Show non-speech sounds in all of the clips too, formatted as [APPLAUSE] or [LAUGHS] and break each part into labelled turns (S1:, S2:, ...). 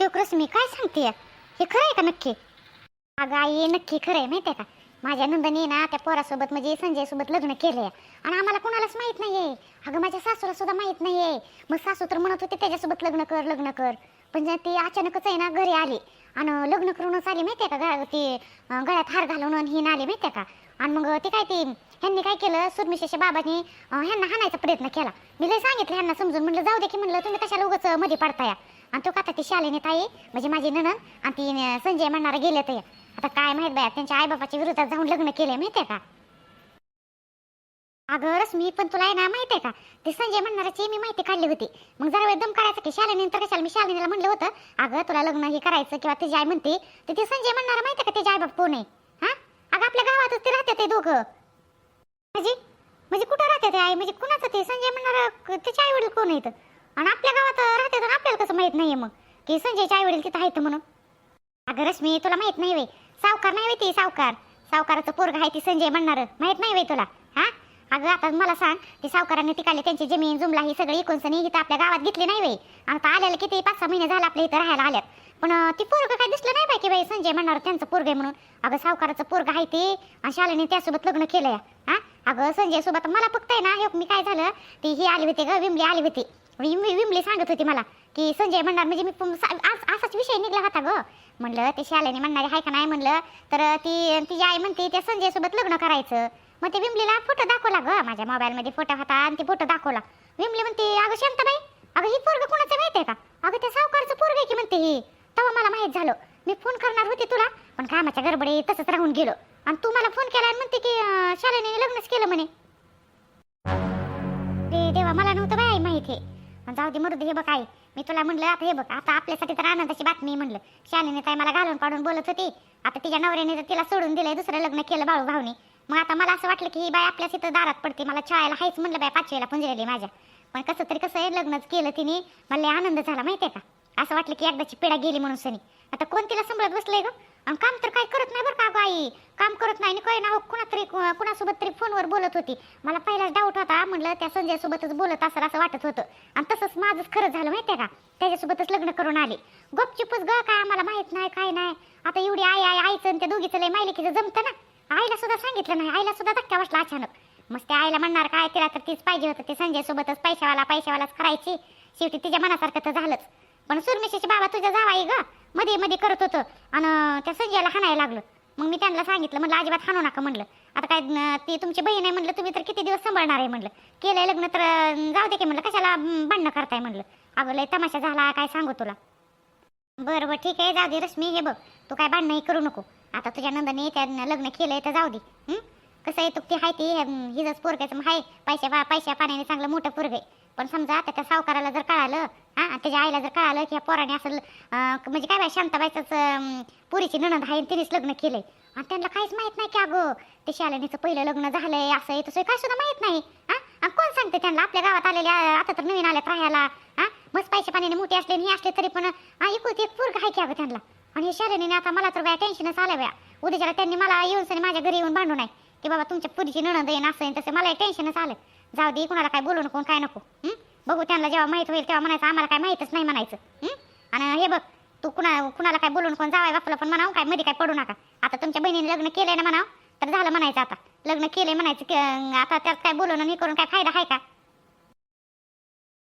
S1: तो मी काय सांगते? हे खरं आहे का नक्की? अगं आई नक्की खरं आहे माहिती आहे का? माझ्या नंदनी ना त्या पोरासोबत म्हणजे संजय सोबत लग्न आहे आणि आम्हाला कोणालाच माहीत नाहीये. अगं माझ्या सासूला सुद्धा माहीत नाहीये. मग सासू तर म्हणत होते त्याच्यासोबत लग्न कर लग्न कर. पण ज्या ती अचानकच आहे ना घरी आली. आणि लग्न करूनच आली माहितीये का? गा- ती गळ्यात हार घालून आणि ही आली माहितीये का? आणि मग ते काय ती ह्यांनी काय केलं? सुरमिशेच्या बाबांनी ह्यांना हाणायचा प्रयत्न केला. मी लय सांगितलं ह्यांना समजून. म्हणलं जाऊ दे की म्हणलं तुम्ही कशाला उगाच मध्ये पडताया? आणि तो का आता ते शालिनी ताई म्हणजे माझी नणन आणि ती संजय म्हणणार गेले ते. आता काय माहीत बाया त्यांच्या आईबापाच्या विरोधात जाऊन लग्न केले माहितीये का? अगं रश्मी पण तुला आहे ना माहिती आहे का? ते संजय म्हणणाराची मी माहिती काढली होती. मग जरा वेळ दम काढायचं की शालिनी तर कशाला मी शालिनीला म्हणलं होतं? अगं तुला लग्न हे करायचं किंवा तिची आई म्हणते तर ते संजय म्हणणार माहिती का तिची आईबाप कोण आहे? हा? अगं आपल्या गावातच ते राहते ते दोघं. म्हणजे? म्हणजे कुठं राहते ते आई? म्हणजे कुणाचं ते? संजय म्हणणार त्याचे आई वडील कोण आहेत? आणि आपल्या गावात राहते तर आपल्याला कसं माहीत नाहीये मग? की संजयचे आई वडील तिथं आहेत म्हणून. अगं रश्मी तुला माहीत नाही वे सावकार नाही वे ती सावकार? सावकाराचं पोरग आहे ती संजय म्हणणार. माहीत नाही वे तुला? हा? अगं आता मला सांग ती सावकारांनी तिकाले त्यांची जमीन जुमला ही सगळी इकून इथं आपल्या गावात घेतली नाही वे आणि आता आलेलं किती पाच सहा महिने झाले आपल्या इथं राहायला आल्यात. पण ती पोरग काय दिसलं नाही बाकी बाई संजय म्हणणार त्यांचं पोरग आहे म्हणून? अगं सावकाराचं पोरग आहे ते आणि शालेने त्यासोबत लग्न केलंय. हा? अगं संजय सोबत मला फक्त आहे ना हे मी काय झालं? ती ही आली होती ग विमली आली होती. विमली विमली सांगत होती मला की संजय म्हणणार म्हणजे मी आज असाच विषय निघला होता ग. म्हणलं ते शालेने म्हणणारे आहे का नाही म्हणलं तर ती तिची आई म्हणते त्या संजयसोबत लग्न करायचं. मग ते विमलीला फोटो दाखवला ग माझ्या मोबाईलमध्ये फोटो होता आणि ते फोटो दाखवला. विमली म्हणते अगं शांताबाई अगं ही पोरग कोणाचं माहितीये का? अगं त्या सावकारचं पोरग आहे की म्हणते ही. तेव्हा मला माहीत झालं. मी फोन करणार होते तुला पण कामाच्या गडबडीत तसंच राहून गेलो. आणि तू मला फोन केला आणि म्हणते की शालेने लग्नच केलं म्हणे. देवा मला नव्हतं बाई माहिती आहे जाऊ दे मरू दे हे बघ आई. मी तुला म्हणलं आता हे बघ आता आपल्यासाठी तर आनंदाची बातमी आहे म्हणलं. शालीने ताई मला घालून पाडून बोलत होती. आता तिच्या नवऱ्याने तर तिला सोडून दिलंय दुसरं लग्न केलं बाळू भाऊनी. मग आता मला असं वाटलं की ही बाई आपल्याच इथं दारात पडते मला छायला हायच म्हणलं बाई पाचवीला पुंजलेली माझ्या. पण कसं तरी कसं आहे लग्नच केलं तिने मला आनंद झाला माहितीये का? असं वाटलं की एकदाची पिढा गेली म्हणून सनी. आता कोण तिला सांभाळत बसलंय ग? आणि काम तर काही करत नाही बरं का गं आई काम करत नाही आणि काही ना कुणा तरी कुणासोबत तरी फोनवर बोलत होती. मला पहिलाच डाऊट होता म्हणलं त्या संजयसोबतच बोलत असं असं वाटत होतं. आणि तसंच माझंच खरं झालं माहितीये का? त्याच्यासोबतच लग्न करून आले. गपचुपच ग काय आम्हाला माहीत नाही काय नाही. आता एवढी आई आई आईचं आणि त्या दोघीचं लय मायलेकीचं जमतं ना. आईला सुद्धा सांगितलं नाही. आईला सुद्धा धक्का बसला अचानक. मग त्या आईला म्हणणार काय तिला तर तीच पाहिजे होतं ते संजयसोबतच पैशावाला पैशावालाच करायची. शेवटी तिच्या मनासारखं तर झालंच. पण सुरमिशीचे बाबा तुझ्या जावाई ग. मध्ये मध्ये करत होतं. आणि त्या संजयला हाणायला लागलं. मग मी त्यांना सांगितलं म्हटलं अजिबात हाणू नका म्हणलं. आता काय ती तुमची बहीण आहे म्हणलं तुम्ही तर किती दिवस सांभाळणार आहे म्हणलं. केलंय लग्न तर जाऊ दे की म्हणलं कशाला भांडणं करताय म्हणलं. अगं लय तमाशा झाला काय सांगू तुला. बरं बरं ठीक आहे जाऊ दे रश्मी हे बघ तू काय भांडणंही करू नको. आता तुझ्या नंदने त्या लग्न केलंय तर जाऊ दे. कसं आहे तू ती हाय ती अं, हिजंच पोरगाचं हाय पैशा पैशा पाण्याने चांगलं मोठं पोरग आहे. पण समजा आता त्या सावकाराला जर कळालं हा त्याच्या आईला जर कळालं की या पोराने असं म्हणजे काय बाय शांताबाईचंच पुरीची नणंद आहे आणि तिनेच लग्न केलंय. आणि त्यांना काहीच माहीत नाही की अगं ते शालिनीचं पहिलं लग्न झालंय असं आहे तसं काय सुद्धा माहीत नाही. हा? कोण सांगते त्यांना? आपल्या गावात आलेले आता तर नवीन आल्यात राहायला. हा? मस्त पैसे पाण्याने मोठे असले आणि हे असले तरी पण हा एक पूर्ग आहे की अगं त्यांना? आणि हे शालिनीने आता मला तर बाया टेन्शनच आलं बाया उद्याच्याला त्यांनी मला येऊन सनी माझ्या घरी येऊन भांडू नाही की बाबा तुमच्या पुरीची नणंद येईन असं येईन तसं मला टेन्शनच आलं. जाऊ दे कुणाला काय बोलू नको काय नको. बघू त्यांना जेव्हा माहीत होईल तेव्हा म्हणायचं आम्हाला काय माहीतच नाही म्हणायचं. आणि हे बघ तू कुणा कुणाला काय बोलून कोण जावाय बापूला पण म्हणावं काय मध्ये काय पडू नका. आता तुमच्या बहिणीने लग्न केलंय ना म्हणावं तर झालं म्हणायचं आता. लग्न केलंय म्हणायचं आता त्यात काय बोलून ना करून काय फायदा आहे का?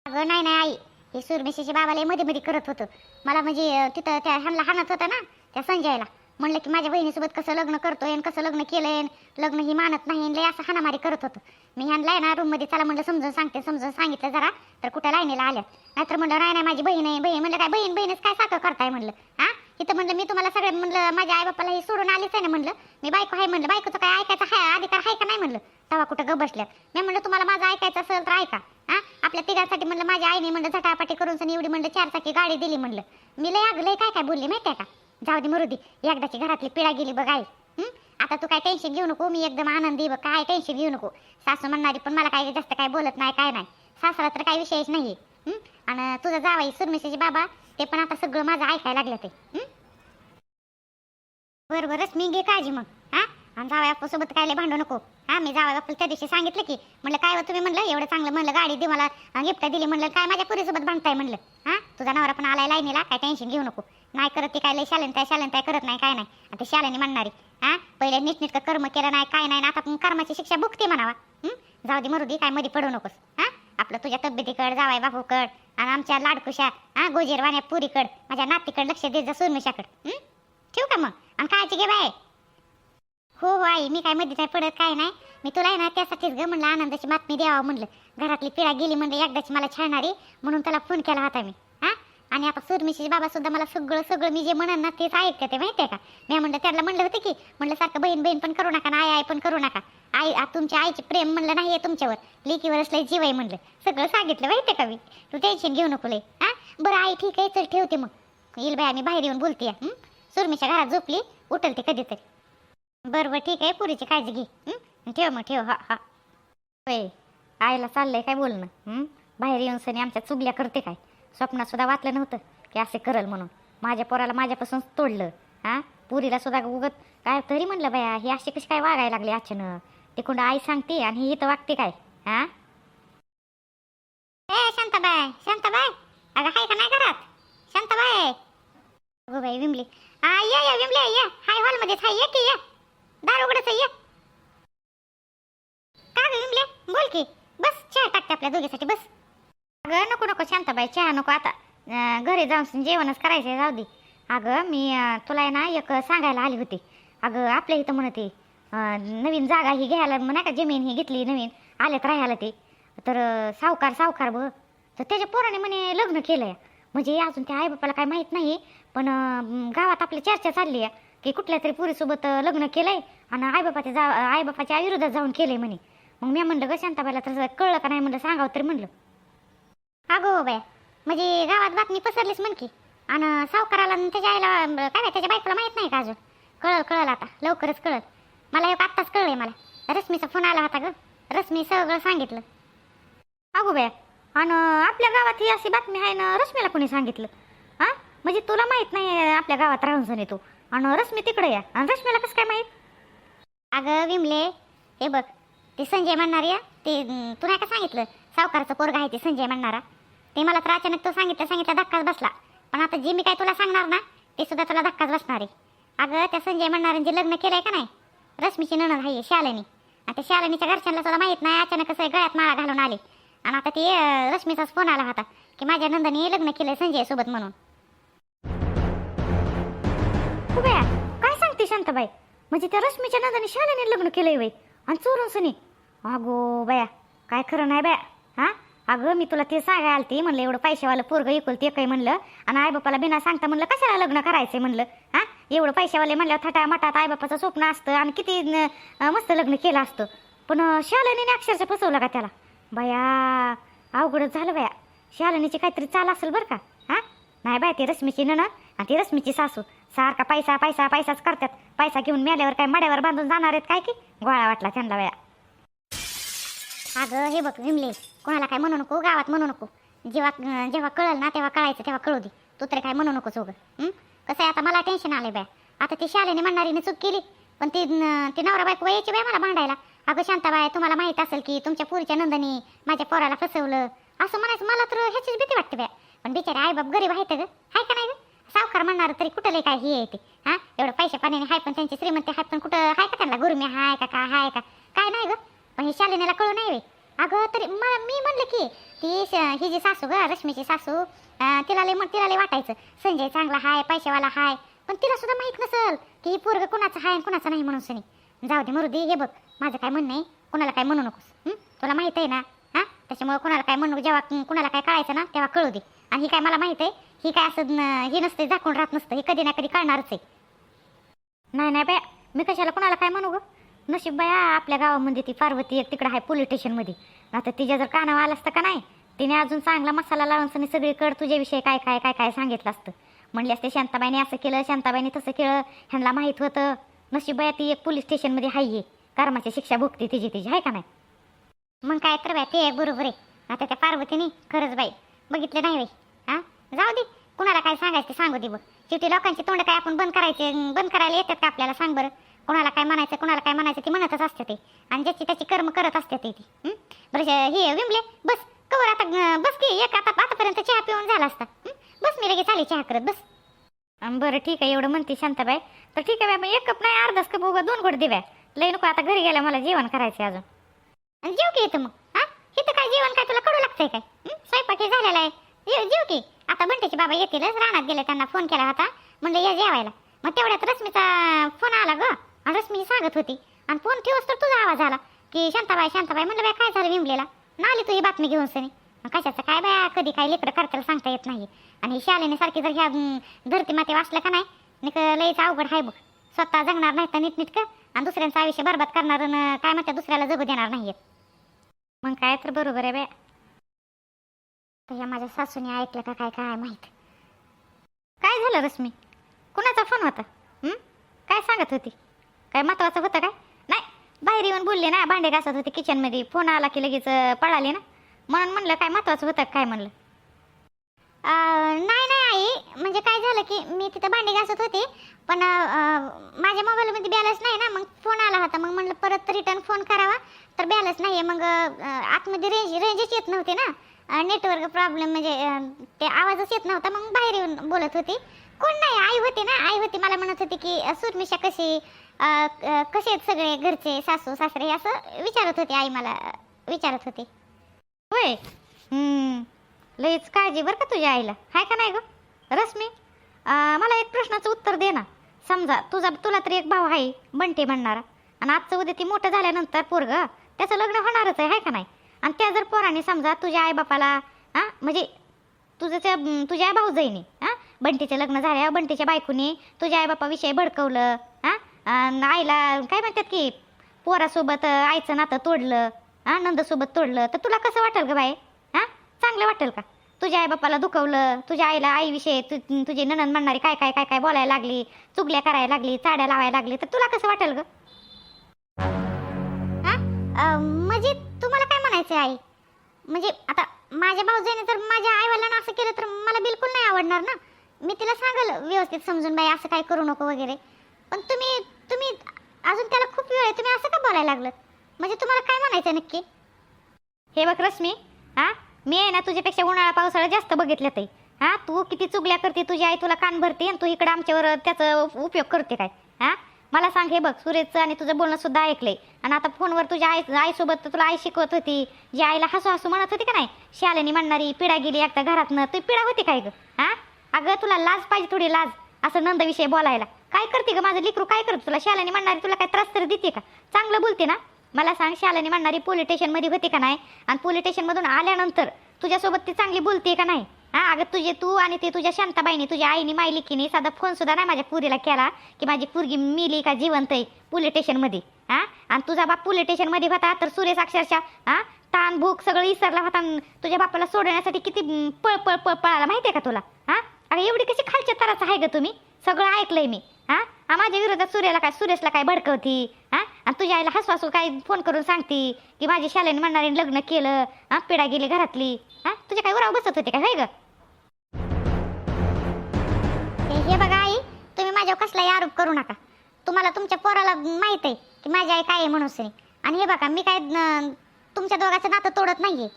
S1: अगं नाही नाही आई. हे सूरमेशीच्या बाबाला मध्ये मध्ये करत होतं. मला म्हणजे तिथं त्या ह्यांना हाणत होतं ना त्या संजयला. म्हणलं की माझ्या बहिणीसोबत कसं लग्न करतोय आणि कसं लग्न केलंय लग्न ही मानत नाही लय असं हानामारी करत होतं. मी ह्यांना आहे ना रूममध्ये चला म्हणलं समजून सांगते समजून सांगितलं जरा तर कुठं लाईनीला आल्या नाहीतर म्हणलं नाही नाही माझी बहीण आहे बहीण म्हणलं काय बहीण बहीणच काय साखर करताय? म्हणलं. हा? इथं म्हणलं मी तुम्हाला सगळं म्हणलं माझ्या आई बापाला हे सोडून आलीच आहे ना म्हणलं. मी बायको आहे म्हणलं. बायकोचं काय ऐकायचं आहे अधिकार आहे का नाही? म्हणलं. तेव्हा कुठं ग बसल्यात. मी म्हणलं तुम्हाला माझं ऐकायचं असेल तर ऐका. हा? आपल्या तिघांसाठी म्हणलं माझ्या आईने म्हणलं झटापाटी करून सण एवढी म्हणलं चार चाकी गाडी दिली म्हणलं. मी लय अगं लय काय काय बोलली माहिती आहे का? जाऊ दे मरू दे एकदाची घरातली पिढा गेली बघ आई. आता तू काय टेन्शन घेऊ नको मी एकदम आनंदी बघ काय टेन्शन घेऊ नको. सासू म्हणणारी पण मला काय जास्त काय बोलत नाही काय नाही. सासरा तर काही विषयच नाही आणि तुझा जावाई सुरमेशीचे बाबा ते पण आता सगळं माझं ऐकायला लागलं ते. हं? बरं बरंच मी घे काळजी मग. हा? आणि जावया बापूसोबत काय भांडू नको. हा मी जावया बापूला त्या दिवशी सांगितलं की म्हणलं काय हो तुम्ही म्हणलं? एवढं चांगलं म्हणलं गाडी दे मला गिफ्ट दिली म्हणलं काय माझ्या पुरीसोबत भांडताय म्हणलं? हा? तुझा नवरा पण आलाय लाईनीला काय टेन्शन घेऊ नको. नाही करत ती काय लय शालेन काय शालेन काय करत नाही काय नाही. आता शालेने म्हणणारी हा? पहिले नीटनीटकं कर्म केलं नाही काय नाही ना आता पण कर्माची शिक्षा भुगते म्हणावा. जाऊ दे मरू दे काय मध्ये पडू नकोस. हा? आपलं तुझ्या तब्येतीकड जावाय बापूकड आणि आमच्या लाडकुशा हा? गोजीरवाण्या पुरीकड माझ्या नातीकड लक्ष दे जा सुरमिशाकड. ठेवू का मग? आणि कायची घे बाय हो हो आई मी काय मध्ये काय पडत काय नाही. मी तुला आहे ना त्यासाठीच ग म्हणलं आनंदाची बातमी द्यावा म्हणलं. घरातली पिढा गेली म्हणलं एकदाची मला छळणारी म्हणून त्याला फोन केला होता मी. आणि आता सुरमिशीचे बाबा सुद्धा मला सगळं सगळं मी जे म्हणन ना तेच ऐकते ते माहितीये का? मी म्हणलं त्याला म्हणलं होतं की म्हणलं सारखं बहीण बहीण पण करू नका ना आई आई पण करू नका. आई तुमच्या आईचे प्रेम म्हणलं नाही आहे तुमच्यावर. लेकीवर असलं जीव आहे म्हणलं. सगळं सांगितलं माहितीये का मी? तू टेन्शन घेऊ नको लय. हा बरं आई ठीक आहे चल ठेवते मग. येईल बाई आम्ही बाहेर येऊन बोलते सुरमीच्या घरात झोपली उठलते कधीतरी. बरं बरं ठीक आहे पुरीची काळजी घे ठेव मग ठेव हा हा. होय. आईला चाललंय काय बोलणं बाहेर येऊन सनी आमच्या चुगल्या करते काय? स्वप्नात सुद्धा वाचलं नव्हतं की असे करल म्हणून. माझ्या पोराला माझ्यापासून तोडलं. हा? पुरीला सुद्धा उगत काय तरी म्हणलं बाया ही अशी कशी काय वागायला लागली अचानक? तिकडं आई सांगते आणि ही इथं वागते काय? हा? ए शांताबाई शांताबाई अगं हाय का नाही घरात? शांताबाई. अगो बाई विमली. हा ये ये विमले ये. हाय हॉलमध्येच हाय. ये की ये. दार उघडच आहे, ये. का ग विमले? बोल की. बस चहा टाकते आपल्या दोघीसाठी बस. अगं नको नको शांताबाई चहा नको आता. घरी जाऊन जेवणच करायचंय जाऊ दे. अगं मी तुला आहे ना एक सांगायला आली होती. अगं आपल्या इथं म्हणते नवीन जागा ही घ्यायला म्हणा का जमीन ही घेतली नवीन आल्यात राहायला ते. तर सावकार सावकार बघ. तर त्याच्या पोराने म्हणे लग्न केलंय. म्हणजे अजून त्या आईबापाला काय माहीत नाही पण गावात आपली चर्चा चालली आहे की कुठल्या तरी पुरीसोबत लग्न लग्न केलंय आणि आईबापाच्या जा आईबापाच्या विरोधात जाऊन केलंय म्हणे. मग मी म्हणलं ग शांताबाईला तसं कळलं का नाही? म्हणलं सांगावं तरी म्हणलं. अगो बाया म्हणजे गावात बातमी पसरलीच म्हण की. आणि सावकाराला आणि त्याच्या आईला काय त्याच्या बायकोला माहीत नाही का अजून? कळल कळल आता लवकरच कळल. मला एक आत्ताच कळलंय मला. रश्मीचा फोन आला होता ग. रश्मी सगळं सांगितलं. अगो बाया आणि आपल्या गावात ही अशी बातमी आहे ना रश्मीला कोणी सांगितलं? हां? म्हणजे तुला माहीत नाही आपल्या गावात राहून सण येतो आणि रश्मी तिकडे या. आणि रश्मीला कसं काय माहीत? अगं विमले हे बघ ते संजय म्हणणार या ते तुला तू नाही का सांगितलं? सावकारचा पोरगा आहे ते संजय म्हणणारा. ते मला तर अचानक तू सांगितलं सांगितलं धक्काच बसला. पण आता जे मी काय तुला सांगणार ना ते सुद्धा तुला धक्काच बसणार आहे. अगं त्या संजय म्हणणाऱ्यांचे लग्न केलंय का नाही रश्मीची नणंद आहे शालिनी. आणि त्या शालिनीच्या घरच्यांना तुला माहीत नाही अचानक असं गळ्यात माळा घालून आले. आणि आता ते रश्मीचाच फोन आला होता की माझ्या नंदनी लग्न केलंय संजय सोबत म्हणून. काय सांगते शांताबाई? म्हणजे त्या रश्मीच्या नंदाने शालेने लग्न केलंय बाई आणि चोरून सनी. अगो बया काय खरं नाही बया हा? अगं मी तुला ते सांगाय आलती. म्हणलं एवढं पैशावालं पोरगं इकुल ते काही म्हणलं. आणि आईबापाला बिना सांगता म्हणलं कशाला लग्न करायचंय म्हणलं? हा? एवढं पैशावाले म्हणल्यावर थटा मठात आईबापाचं स्वप्न असतं. आणि किती मस्त लग्न केलं असतं. पण शालनीने अक्षरशः फसवलं का त्याला? बाया अवघडच झालं बाया. शालनीची काहीतरी चाल असेल बरं का? हा? नाही बाय ती रश्मीची नणं आणि ती रश्मीची सासू. सारखा पैसा पैसा पैसाच करतात. पैसा घेऊन मेल्यावर काय मड्यावर बांधून जाणार आहेत काय की? गोळा वाटला त्यांना वेळा अगं हे बघ विमले कोणाला काय म्हणू नको गावात म्हणू नको. जेव्हा जेव्हा कळल ना तेव्हा कळायचं तेव्हा कळू दे. तू तरी काय म्हणू नकोस उगं कसं आहे आता मला टेन्शन आलंय बाय. आता ती शालेने म्हणणारीने चूक केली पण ती ती नवरा बायको यायची बाय मला भांडायला. अगं शांताबाई तुम्हाला माहीत असेल की तुमच्या पुरीच्या नंदनी माझ्या पोराला फसवलं. असं म्हणायचं मला तर ह्याचीच भीती वाटते बाय. पण बिचारे आई बाप गरीब आहेत ग हाय का नाही गं? सावकार म्हणणार तरी कुठं लय काय हे येते हा? एवढं पैसे पाण्याने हाय पण त्यांची श्रीमंती हाय पण कुठं हाय का त्यांना गुरमी हाय का काय हाय का? काय नाही ग. पण हे शालिनीला कळू नाही वे अगं तरी मला मी म्हणलं की ती श- ही जी सासू ग रश्मीची सासू अं, तिला लय तिला लय वाटायचं. संजय चांगला हाय पैशावाला हाय पण तिला सुद्धा माहीत नसल की ही पोरग कुणाचं हाय आणि कुणाचं नाही म्हणून सनी. जाऊ दे मरू दे हे बघ. माझं काय म्हणणं आहे कुणाला काय म्हणू नकोस. हं? तुला माहीत आहे ना? हा? त्याच्यामुळे कुणाला काय म्हणू जेव्हा कुणाला काय कळायचं ना तेव्हा कळू दे. आणि ही काय मला माहीत आहे ही काय असं न- हे नसते झाकून राहत नसतं हे कधी ना कधी कळणारच आहे. नाही नाही बाय मी कशाला कुणाला काय म्हणू ग? नशीब बाया आपल्या गावामध्ये ती पार्वती एक तिकडं आहे पोलीस स्टेशनमध्ये आता तिच्या जर कानावर आलं असतं का नाही तिने अजून चांगला मसाला लावून सनी सगळीकडे तुझ्याविषयी काय काय काय काय सांगितलं असतं. म्हणले असते शांताबाईने असं केलं शांताबाईने तसं केलं ह्यांना माहीत होतं नशीब बाया ती एक पोलीस स्टेशनमध्ये आहे कर्माची शिक्षा भोगते तिची तिची आहे का नाही? मग काय तर बाय ते एक बरोबर आहे. आता त्या पार्वतीने खरंच बाई बघितलं नाही बाई. हां? जाऊ दे
S2: कुणाला काय सांगायचं ते सांगू दे बघ. शेवटी लोकांची तोंड काय आपण बंद करायचे बंद करायला येतात का आपल्याला? सांग बरं. कोणाला काय म्हणायचं कोणाला काय म्हणायचं ती म्हणतच असते ते. आणि ज्याची त्याची कर्म करत असते ते ती. बरं हे विमले बस कवर आता बस की एक आता आतापर्यंत चहा पिऊन झाला असता. बस मी लगेच आली चहा करत बस. बरं ठीक आहे एवढं म्हणते शांताबाई. तर ठीक आहे बाई एक कप नाही अर्धाच कप उगा दोन घोट देव्या लई नको आता घरी गेल्या मला जेवण करायचं अजून. आणि जेव की इथं मग हा? इथं काय जेवण काय तुला कडू लागतंय काय? हं? स्वयंपाक झालेला आहे. जेव जेव की. आता बंटेचे बाबा येतीलच रानात गेले त्यांना फोन केला होता. म्हणलं या जेवायला. मग तेवढ्यात रश्मीचा फोन आला ग. रश्मी सांगत होती. आणि फोन ठेवस तर तुझा आवाज आला की शांताबाई शांताबाई म्हणलं बाय काय झालं विमलेला? ना आली तुझी बातमी घेऊन सनी? मग कशाचं काय बाया कधी काय लेकरं करताना सांगता येत नाही आणि शालेने सारखी जर ह्या धरती माते वाचलं का नाही निक लईच अवघड आहे बघ. स्वतः जगणार नाही तर नीटनीटकं आणि दुसऱ्यांचं आयुष्य बरबाद करणार काय म्हणतात दुसऱ्याला जगू देणार नाहीयेत. मग काय तर बरोबर आहे बाय. तर ह्या माझ्या सासूने ऐकलं का काय काय माहीत. काय झालं रश्मी? कुणाचा फोन होता? काय सांगत होती? काय महत्वाचं होतं काय? नाही बाहेर येऊन बोलले ना भांडे घासत होते किचनमध्ये फोन आला की लगेच पळाले ना. म्हणून म्हणलं काय महत्वाचं होतं काय म्हणलं? नाही नाही आई. म्हणजे काय झालं की मी तिथं भांडी घासत होते पण माझ्या मोबाईलमध्ये बॅलन्स नाही ना मग फोन आला होता. मग म्हणलं परत रिटर्न फोन करावा. तर बॅलन्स नाही आहे मग आतमध्ये रेंज रेंजच येत नव्हती ना. नेटवर्क प्रॉब्लेम म्हणजे ते आवाजच येत नव्हता. मग बाहेर येऊन बोलत होती. कोण नाही आई होती ना. आई होती मला म्हणत होती की सुरमिशा कशी कसे आहेत सगळे घरचे सासू सासरे? असं विचारत होती आई मला विचारत होती. होय? हम्म. लईच काळजी बरं का तुझ्या आईला. हाय का नाही ग? रश्मी मला एक प्रश्नाचं उत्तर दे ना. समजा तुझा तुला तरी एक भाऊ आहे बंटी म्हणणारा. आणि आजचं उद्या ती मोठं झाल्यानंतर पोरग त्याचं लग्न होणारच आहे हाय का नाही? आणि त्या जर पोराने समजा तुझ्या आईबापाला हां म्हणजे तुझं त्या तुझ्या भाऊजाईने हां बंटीचं लग्न झाल्या बंटीच्या बायकोने तुझ्या आईबापाविषयी भडकवलं आईला काय म्हणतात की पोरासोबत आईचं नातं तोडलं हां नंदसोबत तोडलं तर तुला कसं वाटेल ग बाई? हां चांगलं वाटेल का? तुझ्या आईबापाला दुखवलं तुझ्या आईला आईविषयी तु तुझी ननंद म्हणणारी काय काय काय काय बोलायला लागली चुगल्या करायला लागली चाड्या लावायला लागली तर तुला कसं वाटेल ग? म्हणजे तुम्हाला काय म्हणायचं आई? म्हणजे आता माझ्या भाऊजाईने जर माझ्या आईवाला असं केलं तर मला बिलकुल नाही आवडणार ना? मी तिला सांगल व्यवस्थित समजून बाई असं काय करू नको वगैरे. पण तुम्ही तुम्ही अजून त्याला खूप वेळ आहे. तुम्ही असं का बोलायला लागलं म्हणजे तुम्हाला काय म्हणायचं नक्की? हे बघ रश्मी हा? मी आहे ना तुझ्यापेक्षा उन्हाळा पावसाळा जास्त बघितलं ते हा? तू किती चुगल्या करते तुझी आई तुला कान भरते आणि तू इकडे आमच्यावर त्याचा उपयोग करते काय? हा? मला सांग हे बघ सुरेशचं आणि तुझं बोलणं सुद्धा ऐकलंय. आणि आता फोनवर तुझ्या आई आईसोबत तुला आई शिकवत होती. जी आईला हसू हसू म्हणत होती का नाही? शालेनी म्हणणारी पिढा गेली एकदा घरातनं. तू पिढा होती काय गं? हा? अगं तुला लाज पाहिजे थोडी लाज. असं नंदविषयी बोलायला. काय करते ग माझं लिकरू? काय करते तुला? शालेनी म्हणणारी तुला काय त्रास तर देते का? चांगलं बोलते ना? मला सांग शालेनी म्हणणारी पोलीस स्टेशनमध्ये होती का नाही? आणि पोलीस स्टेशनमधून आल्यानंतर तुझ्यासोबत ती चांगली बोलते का नाही? हा अगं तुझे तू आणि ते तुझ्या शांताबाईने तुझ्या आईने मायलिकीने साधा फोन सुद्धा नाही माझ्या पुरीला केला की माझी पोरगी मिली का जिवंत आहे पोलीस स्टेशनमध्ये हा? आणि तुझा बाप पोलीस स्टेशनमध्ये होता तर सुरेश अक्षरशः हा? ताण भूक सगळं इसरला होता तुझ्या बापाला सोडण्यासाठी किती पळ पळ पळ पळाला माहिती आहे का तुला? अरे एवढी कशी खालच्या तराचं आहे ग तुम्ही? सगळं ऐकलंय मी. हा? माझ्या विरोधात सूर्याला काय सुरेशला काय भडकवती? हा? आणि तुझ्या आईला हसू हसू काय फोन करून सांगती? की माझी शालेने म्हणणारी लग्न केलं हा? पिढा गेली घरातली. हा? तुझ्या काय उराव बसत होते काय होय ग? हे बघा आई तुम्ही माझ्यावर कसलाही आरोप करू नका. तुम्हाला तुमच्या पोराला माहीत आहे की माझी आई काय आहे म्हणून सनी. आणि हे बघा मी काय तुमच्या दोघाचं नातं तोडत नाहीये.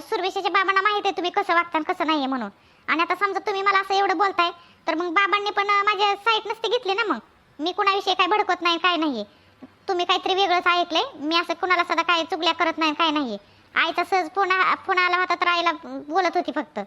S2: सुरवेशाच्या बाबांना माहीत आहे तुम्ही कसं वागता आणि कसं नाहीये म्हणून. आणि आता समजा तुम्ही मला असं एवढं बोलताय तर मग बाबांनी पण माझ्या साईट नसते घेतली ना मग? मी कुणाविषयी काय भडकत नाही काय नाही. तुम्ही काहीतरी वेगळंच ऐकलंय मी असं कुणाला सदा काय चुगल्या करत नाही काय नाही. आईचा सहज फोन आ- फोन आला होता तर आईला बोलत होती फक्त.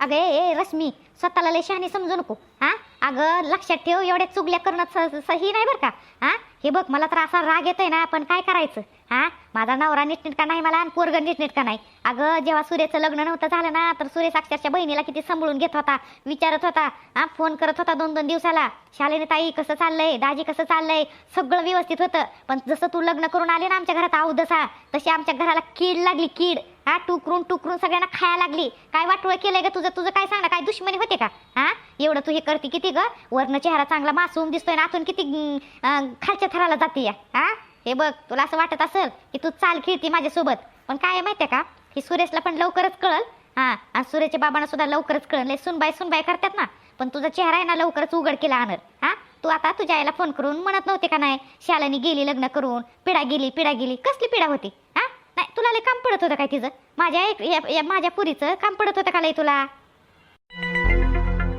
S2: अगं ए रश्मी स्वतःला लय शहाणी समजू नको हा? अगं लक्षात ठेव एवढ्या चुगल्या करणं स- सही नाही बरं का हा? हे बघ मला तर असा राग येतोय ना आपण काय करायचं? हा? माझा नवरा नीटनेटका नाही मला आणि पोरग नीटनेटका नाही. अगं जेव्हा सुरेशचं लग्न नव्हतं झालं ना तर सुरेश अक्षरच्या बहिणीला किती सांभाळून घेत होता विचारत होता हा फोन करत होता दोन दोन दिवसाला. शालेने ताई कसं चाललंय? दाजी कसं चाललंय? सगळं व्यवस्थित होतं. पण जसं तू लग्न करून आले ना आमच्या घरात अवदसा तशी आमच्या घराला कीड लागली कीड. हा टुकरून टुकरून सगळ्यांना खायला लागली. काय वाटोळ केलंय ग तुझं? तुझं काय सांगणार काय दुश्मनी होते का? हा? एवढं तू हे करते किती ग? वर्ण चेहरा चांगला मासूम दिसतोय ना आतून किती खालच्या थराला जाते या हा? हे बघ तुला असं वाटत असेल की तू चाल खेळती माझ्यासोबत पण काय आहे माहितीये का? की सुरेशला पण लवकरच कळल. हा आणि सुरेशच्या बाबांना सुद्धा लवकरच कळल. सुनबाई सुनबाई करतात ना. पण तुझा चेहरा आहे ना लवकरच उघड केला आणर हा? तू आता तुझ्या आईला फोन करून म्हणत नव्हते का नाही? शालानी गेली लग्न करून पिढा गेली पिढा गेली. कसली पिढा होती? हा? नाही तुला लय काम पडत होतं काय तिचं? माझ्या एक या- या- माझ्या पुरीचं काम पडत होतं का लय तुला?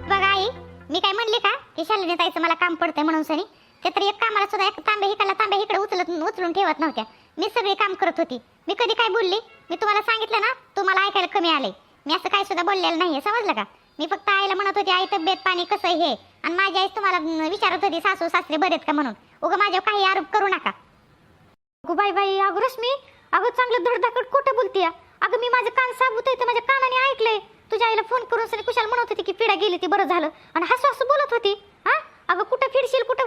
S2: बघा आई मी काय म्हणले का की शालिनी ताईचं मला काम पडतंय म्हणून सनी. ते तरी एक कामाला सुद्धा एक तांबे हिकाला तांबे इकडे उचलत उचलून ठेवत नव्हत्या. मी सगळी काम करत होती. मी कधी काय बोलली? मी तुम्हाला सांगितलं ना तुम्हाला ऐकायला कमी आले मी असं काय सुद्धा बोललेलं नाहीये समजलं का? मी फक्त आईला म्हणत होती आई तब्येत पाणी कसं आहे? हे आणि माझी आई तुम्हाला विचारत होती सासू सासरे बरेत का? म्हणून. उग माझ्यावर काही आरोप करू नका. अगो बाई बाई अगं रश्मी अगं चांगलं धडधाकट खोटं बोलतीय. अगं मी माझं कान साबूत आहे माझ्या कानाने ऐकलंय. तुझ्या आईला फोन करून सनी कुशाल म्हणत होती की पिढा गेली ती बरं झालं. आणि हसू हसू बोलत होती हा? अगं कुठं फिरशील कुठं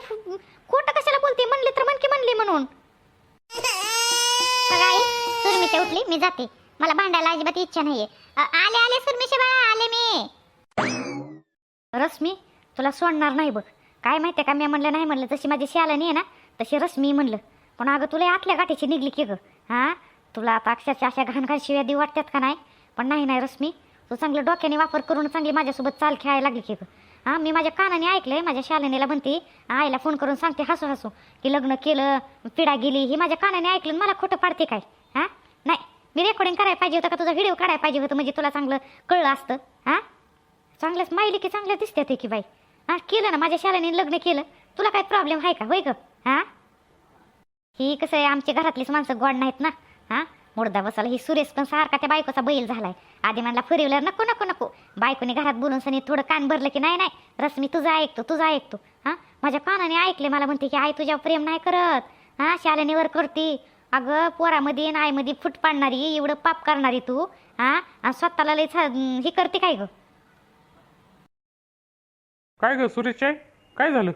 S2: खोटं कशाला बोलते? म्हणली तर म्हणके म्हणली म्हणून. बघा आई उठली मी जाते. मला भांडायला अजिबात इच्छा नाहीये. आले आले सुरमीचे बाळा आले मी. रश्मी तुला सोडणार नाही बघ. काय माहितीये का मी म्हणलं नाही म्हणलं. जशी माझी शालानी आहे ना तशी रश्मी म्हणलं. पण अगं तुला आतल्या गाठीची निघली की ग. हा? तुला आता अक्षरशः अशा घाणघाण शिव्या देऊ वाटतात का नाही? पण नाही नाही रश्मी. तू चांगलं डोक्याने वापर करून चांगली माझ्यासोबत चाल खेळायला लागली की गं. हां मी माझ्या कानाने ऐकलंय माझ्या शालिनीला म्हणते आईला फोन करून सांगते हसू हसू. की लग्न केलं पिढा गेली ही माझ्या कानाने ऐकलं आणि मला खोटं पाडते काय? हां? नाही मी रेकॉर्डिंग करायला पाहिजे होतं का? तुझा व्हिडिओ काढायला पाहिजे होतं म्हणजे तुला चांगलं कळलं असतं. हां? चांगल्याच माहिली की चांगल्या दिसते ते की बाई. हां केलं ना माझ्या शाळेने लग्न केलं. तुला काय प्रॉब्लेम आहे का? होय ग? हां? ही कसं आहे आमच्या घरातलीच माणसं गोड नाहीत ना? हां? मुडदा बसाला ही सुरेश पण सारखा त्या बायकोचा बैल झालाय. आधी म्हणला फुरिवल्यावर नको नको नको. बायकोने घरात बोलून सनी थोडं कान भरलं की नाही नाही रश्मी तुझं ऐकतो तुझं ऐकतो. हा माझ्या कानाने ऐकले मला म्हणते की आई तुझ्यावर प्रेम नाही करत. हा शालेनेवर करती. अगं पोरामध्ये आईमध्ये फूट पाडणारी एवढं पाप करणारी तू. हा आणि स्वतःला लय हे करते काय ग?
S3: काय ग सुरेश काय झालं?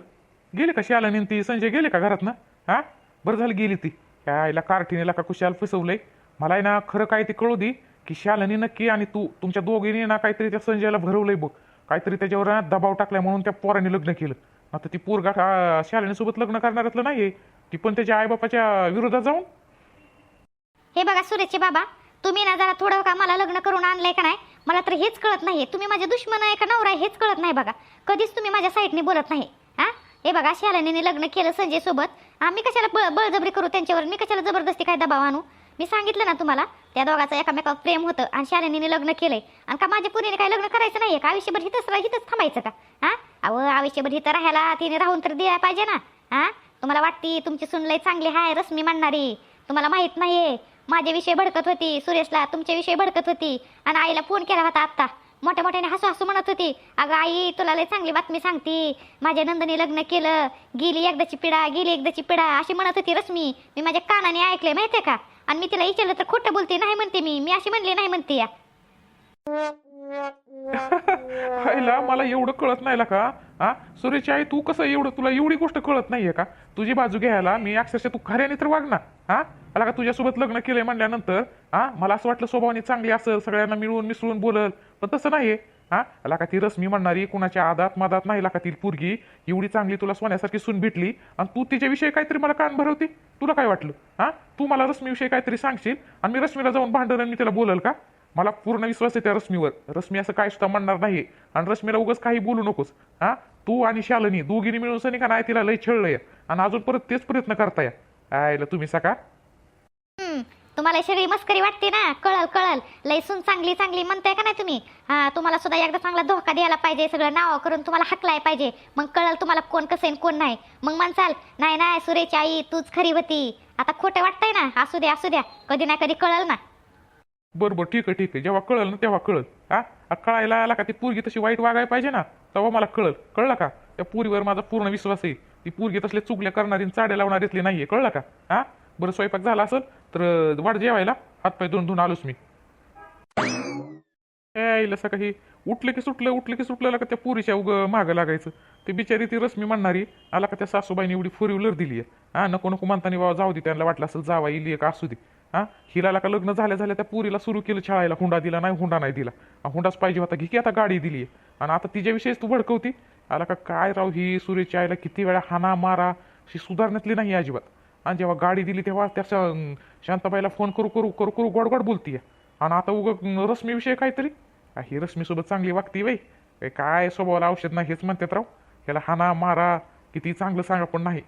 S3: गेले का शाला ती संजय गेले का घरात ना हा? बरं झालं गेली ती. त्या आईला कार्टिनीला का कुशाल फसवलंय. मला आहे ना खरं काय ते कळू दे की शालानी नक्की आणि तू तुमच्या दोघींनी ना काहीतरी त्या संजयला भरवलंय बघ. काहीतरी त्याच्यावर ना दबाव टाकलाय म्हणून त्या पोराने लग्न केलं. आता ती पोरगा शालनीसोबत लग्न करणाऱ्यातलं नाही ती पण त्याच्या आईबापाच्या विरोधात जाऊन.
S2: हे बघा सुरेशचे बाबा तुम्ही ना जरा थोडं का मला लग्न करून आणलंय का नाही? मला तर हेच कळत नाही तुम्ही माझे दुश्मन आहे का नवरा हेच कळत नाही बघा. कधीच तुम्ही माझ्या साईडने बोलत नाही. हा? हे बघा शालनीने लग्न केलं संजय सोबत. आम्ही कशाला बळ बळजबरी करू त्यांच्यावर? मी कशाला जबरदस्ती काय दबाव आणू? मी सांगितलं ना तुम्हाला त्या दोघाचं एकामेकावर प्रेम होतं आणि शालिनीने लग्न केलंय. आणि का माझ्या पुरीने काय लग्न करायचं नाहीये? का आयुष्यभर हिथंच हिथंच थांबायचं का? हा? अहो आयुष्यभर हिथं राहायला तिने राहून तर द्यायला पाहिजे ना. हा? तुम्हाला वाटती तुमची सुनलई चांगली हाय रश्मी म्हणणारी तुम्हाला माहीत नाहीये माझ्याविषयी भडकत होती सुरेशला तुमच्याविषयी भडकत होती. आणि आईला फोन केला होता आत्ता. मोठ्या मोठ्याने हसू हसू म्हणत होती अगं आई तुला लय चांगली बातमी सांगती. माझ्या नंदनी लग्न केलं. गेली एकदाची पिढा गेली एकदाची पिढा अशी म्हणत होती रश्मी. मी माझ्या कानाने ऐकलंय माहितीये का? आणि मी तिला विचारलं तर खोटं बोलते नाही म्हणते मी. मी अशी म्हणली नाही म्हणते. [LAUGHS] या
S3: हायला मला एवढं कळत नाही का हा? सुरेश आई तू कसं एवढं तुला एवढी गोष्ट कळत नाहीये का? तुझी बाजू घ्यायला मी अक्षरशः तू खऱ्याने तर वागणार. हा? मला का तुझ्यासोबत लग्न केलंय म्हणल्यानंतर हा? मला असं वाटलं स्वभावाने चांगली असेल सगळ्यांना मिळून मिसळून बोलल पण तसं नाहीये. हा? मला का ती रश्मी म्हणणारी कुणाच्या आदात मदात नाही का ती पोरगी. एवढी चांगली तुला सोन्यासारखी सून भेटली. आणि तू तिच्याविषयी काहीतरी मला कान भरवती. तुला काय वाटलं? हा? तू मला रश्मीविषयी काहीतरी सांगशील? आणि मी रश्मीला जाऊन भांडण आणि मी तिला बोलल का? मला पूर्ण विश्वास आहे त्या रश्मीवर. रश्मी असं काय सुद्धा म्हणणार नाही आणि रश्मीला उगाच काही बोलू नकोस. हा? तू आणि शालनी दोघींनी मिळून सनी का नाही तिला लय छळलंय आणि अजून परत तेच प्रयत्न करताय. आयला तुम्ही सका
S2: हम्म, तुम्हाला सगळी मस्करी वाटते ना? कळल कळल. लयसून चांगली चांगली म्हणताय का नाही तुम्ही? हा तुम्हाला सुद्धा एकदा चांगला धोका द्यायला पाहिजे सगळं नाव करून तुम्हाला हकलाय पाहिजे. मग कळल तुम्हाला कोण कसं आहे कोण नाही. मग म्हणसाल नाही नाही सुरेची आई तूच खरी होती. आता खोटे वाटतंय ना? असू द्या असू द्या. कधी ना कधी कळल ना.
S3: बरं बरं ठीक आहे ठीक आहे. जेव्हा कळल ना तेव्हा कळल. हा? आ, कळायला आला का? ती पोरगी तशी वाईट वागायला पाहिजे ना? तेव्हा मला कळल. कळलं का? त्या पोरीवर माझा पूर्ण विश्वास आहे ती पोरगी तसले चुकल्या करणारी आणि चाड्या लावणारीतली नाहीये. कळलं का? हा? बरं स्वयंपाक झाला असेल तर वाट जेवायला. हातपाय धुवून धुवून आलोच मी. यायला सकाळी उठलं की सुटलं उठलं की सुटलं का त्या पुरीच्या उग मागं लागायचं. ते बिचारी ती रश्मी म्हणणारी आला का त्या सासूबाईने एवढी फोर व्हीलर दिली आहे. हा नको नको म्हणताना बाबा जाऊ दे त्यांना वाटलं असेल जावा येईल का असू दे. हा हिला का लग्न झाल्या झाल्या त्या पुरीला सुरू केलं छळायला हुंडा दिला नाही हुंडा नाही दिला. हुंडाच पाहिजे होता घे की आता गाडी दिली आहे. आणि आता तिच्याविषयीच तू भडकवती आला का काय राव ही सुरेशच्या आईला किती वेळा हाना मारा अशी सुधारण्यातली नाही अजिबात. आणि जेव्हा गाडी दिली तेव्हा त्या शांताबाईला फोन करू करू करू करू गोड गोड बोलतीये. आणि आता उग रश्मीविषयी काहीतरी? ही रश्मीसोबत चांगली वागती बाई. काय स्वभावाला औषध नाही हेच म्हणतात राव. ह्याला हाना मारा किती चांगलं सांगा पण नाही.